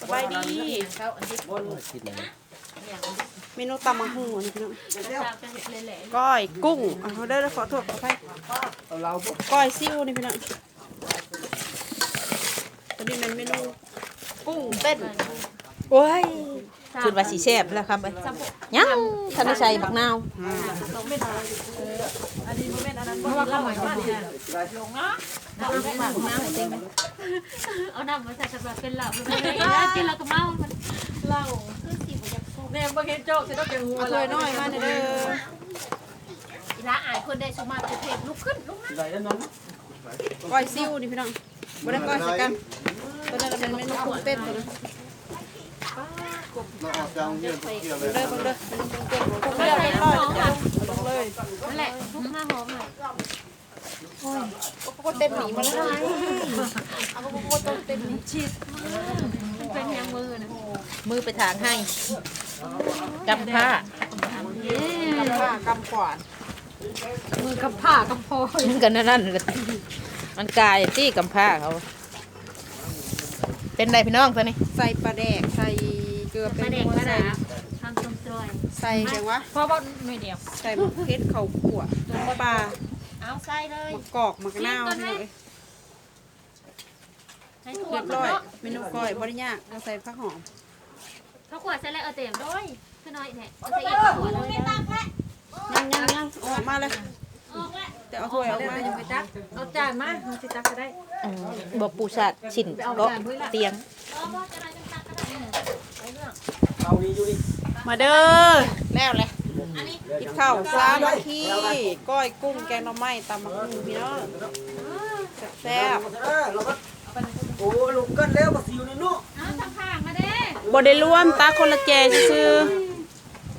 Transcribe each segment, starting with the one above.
สบายดีเขาอันที่บนคิดหน่อยอย่างเมนูตำมังหูนี่พี่น้องเจ้าจะเห็นเละก้อยกุ้งอะเขาได้ขอโทษขออภัยเอาเราบ่ก้อยซิ่วนี่พี่น้องตัวนี้เป็นเมนูกุ้งเต้นโอ้ย ๆคือว่าสีแซ่บแล้วครับเอ้ยยังทันได้ใส่บักนาวเพราะว่าเขาหมายว่าเนี่ยลงเนาะบักนาวให้เต็มเอาน้ำมาใส่สำหรับเป็นเหล้าเป็นอะไรกินแล้วก็เมามันเหล้าคือสิบอยากพูดเนี่ยบางทีโจ๊กจะต้องเป็นหัวเอาถ้วยน้อยมาเด้ออีละอายคนได้สมาธิเพศลุกขึ้นลุกนะได้แล้วน้องก้อยซิ่วนี่พี่น้องบ่ได้ก้อยใส่กันตัวนั้นเป็นเมนูกุ้งเต้นตัวนั้น มาออกจากโรงเรียนเที่ยวเลยเด้อเบิ่งเด้อเมนูกุ้งเต้นกุ้งเต้นเรียบร้อยแล้วจ้ะลงเลยนั่นแหละทุกหน้าหอมเลยก็เต้นหนีมาแล้วเอาก็ก็ต้นเต้นหนีชีสเป็นยังมือนะมือไปทางให้กับผ้ากำผ้ากำขวานมือกับผ้ากับพอมันกันนั่นๆเลยมันกายตี้กับผ้าเขา เป็นไรพี่น้องตัวนี้ใส่ปลาแดกใส่เกลื อเป็มานเด็กหัวมาใส่ด่าทำต้มจอยใส่แกงวะเพราะว่าไม่เดียว ใส่มะเขือข้าวคั่วปลาเอาใส่เลยมะกอกมะกะนาวพี่น้องเอ้ยให้ถั่วเรียบมันร้อยเนาะเมนูก้อยบริยากเราใส่ผักหอมเขาขวดใส่แล้วเอาเต็มด้วยคือน้อยเนี่ยเอาใส่อีกขวดเลยนะยังยังยังออกมาเลยออกแล้วแต่เอาถ้วยออกมายังไปจักเอาจานมาเอาสิตักก็ได้อืมบปูสัตว์ฉินก็เตียง ออกว่าจะอะไรจะตักก็ได้ไป เอานี่อยู่นี่มาเด้อแล้วเลยกินข้าวสามัคคีก้อยกุ้งแกงหน่อไม้ตำมะฮุ่งพี่น้องแซ่บโอ้ลุกกันแล้วมาซิวนี่เนาะเอาทำข้างมาเด้บ่ได้รวมตาคนละแจซื่อ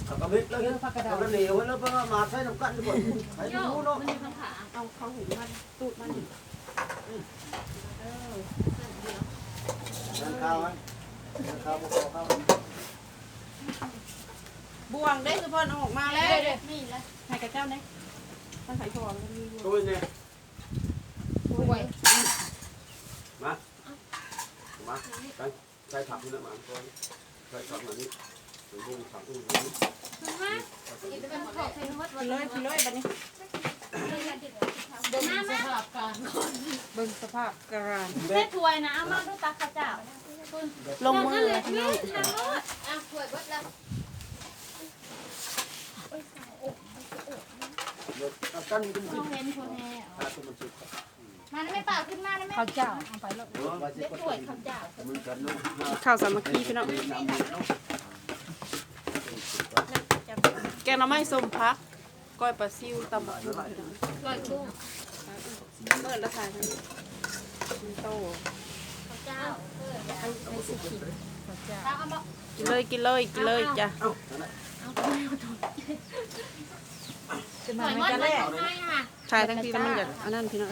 เอากระเบ็ดแล้วเนผักกระดาษเหนียวแล้วเพิ่นมาใช้น้ำกันดีกว่าให้โยดูเนาะมันอยู่ข้างขาเอาเขาหูมันตูดมันนั่นข้าวมันนั่นข้าว บ่พอข้าวบวงได้สุพรเอาออกมาแล้วนี่แหละให้กับเจ้าเนี่ยต้องใส่ถั่วมันมีบวงตัวนี้ป่วยมามาใส่ใส่ผักนี่นะมาก่อนใส่ผักมานี่ถึงบุ้งผักอุ้งนี่มาอีกเป็นขอบใส่รถไปเลยไปเลยบัดนี้เดินหน้ามาเบิ่งสภาพกระรานแม่ถวยนะเอามาดูตาข้าเจ้า ลงมือเลยพี่น้องทางรถอะถวยวัดแล้วเอากันเป็นมองเห็นคนแน่ตาตัวมันสุดมาได้ไหมป่าขึ้นมาได้ไหมเขาเจ้าเอาไปแล้วเนาะว่าเด็กก็ถวยข้าวเจ้าข้าวสามัคคีพี่น้องแกงน่อไม้ส้มพักก้อยปลาซิวตำบักหุ่งพี่น้องลอยกุ้งเมื่อละถ่ายโต เจ้าเออให้ให้สิกินข้าเอากินเลยกินเลยกินเลยจ้ะเอ้านั่นน่ะเอาไปเอาถวยจะถมาวยไม่วัดจะเลแล้ยวให้ค่ะถ่ายทั้งทีแล้วมันอยากอันนั้นพี่น้อง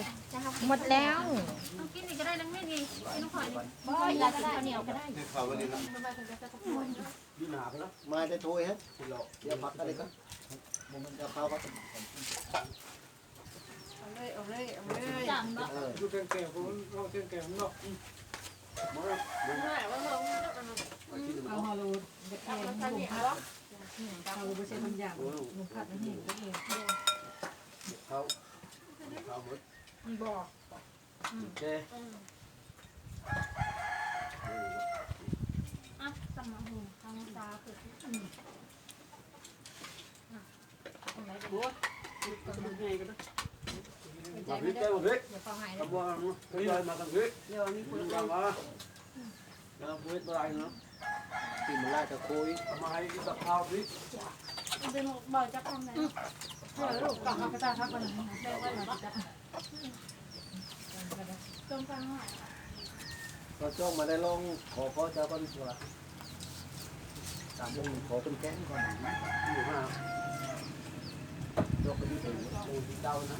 หมดแล้วกินอีกก็ได้นังไม่ดีกินน้ำข่อยนี่บ่อยล้วก็ได้ข้าวเหนียวก็ได้ข้าววันนี้นะยืนหาไปแล้วมาได้โทยฮะคุณหลอกเดี๋ยวพักอะไรกันมันจะเข้าพักเอาเลยเอาเลยเอาเลยจำบ่เออดูแก่ๆผมเราแก่ๆเนาะ เอามาฮอลลูนเด็กเองหนุ่มพัดเอาไปเช็ดมันอย่างหนุ่มพัดนั่นเองก็เองเขาเขาหมดมันบอกโอเคอะสมองหูทางตาคือไงก็ได้ มาพริกแก้วพริกอย่าฟังหายกระบอกเนาะกระบอกมาทางพริกเดี๋ยวอันนี้คุคุณณกันมาแล้วพริกอะไรเนาะกินมาไล่ตะโคยทำไมกินตะข้าวพริกเป็นบ่อยจักทำไหนเพื่อลูกกลับมากระจายทักมันได้ไว้หลังจากตรงกลางหน่อยก็จ้องมาได้ลองขอพ่อเจ้าก่อนตัวตามลงขอเป็นแก้งก่อนอยู่มายกไปที่ถึงโอ้ที่เจ้านะ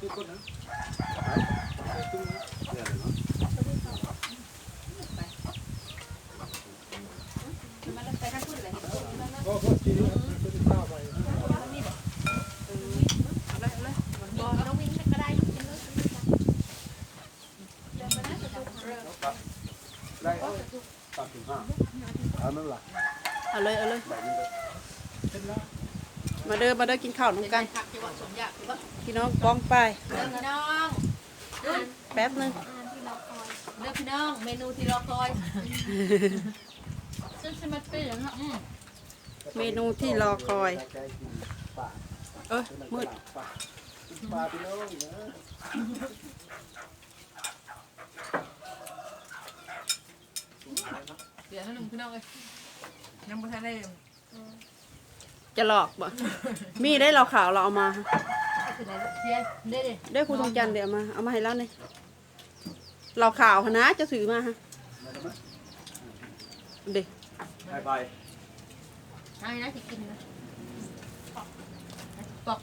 เนาะใส่จุ้งมาหมา หน้าเสือทั้งหมดโลมาจะเหลือง ซ้ำนี้ เ เป็นยังบ่ได้นี่หมดนั่นแล้วทุกคนนะตุ้ง เนี่ยเนาะ ก็พอกินแล้วเป็นข้าวไป น้องวิ่งก็ได้กินเลย มาเด้อมาเด้อกินข้าวน้ำกันผักจังหวัดสมยาคือว่าพี่น้องป้องไปเด้อพี่น้องแป๊บนึงเด้อพี่น้องเมนูที่รอคอยซึ่งสมัครเป็นอย่างนั้นเมนูที่รอคอยใจกินป่าเออมืดป่าป่าพี่น้องนะเดี๋ยวนั่นหนึ่งพี่น้องเลยน้ำบุทันได้ จะหลอกบ่ มีได้เราขาวเราเอามาคือไหนเทียนเด้ดิได้ครูทองจันทร์เดี๋ยวเอามา เอามาให้แล้วนี่เราขาวหนนะจะถือมาฮะเด็กไปไปอันนี้นะที่กินนะปอก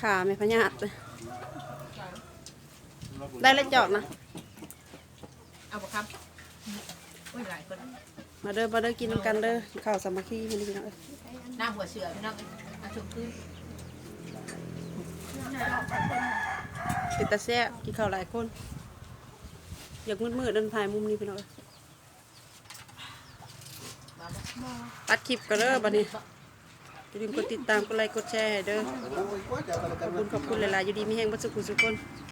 ขาไม่พญาตเลยได้แล้วจอกนะ เอาบ่ครับโอ้ยหลายคน มาเด้อมาเด้อกินกันเด้อข้าวสามัคคีมันนี่พี่น้องเอ้ยน้ำหัวเสือพี่น้องเอาชมขึ้นเป็นตาแซ่บกินข้าวหลายคน อยากมืดๆเดินถ่ายมุมนี้พี่น้องเอ้ยตัดคลิปกันเด้อบัดนี้อย่าลืมกดติดตามกดไลค์กดแชร์ให้เด้อโอ้ยกว่าจะอะไรขกัอนบคุณขอบคุณหลายๆอยู่ดีมีแห้งบัดสุขุสุกคน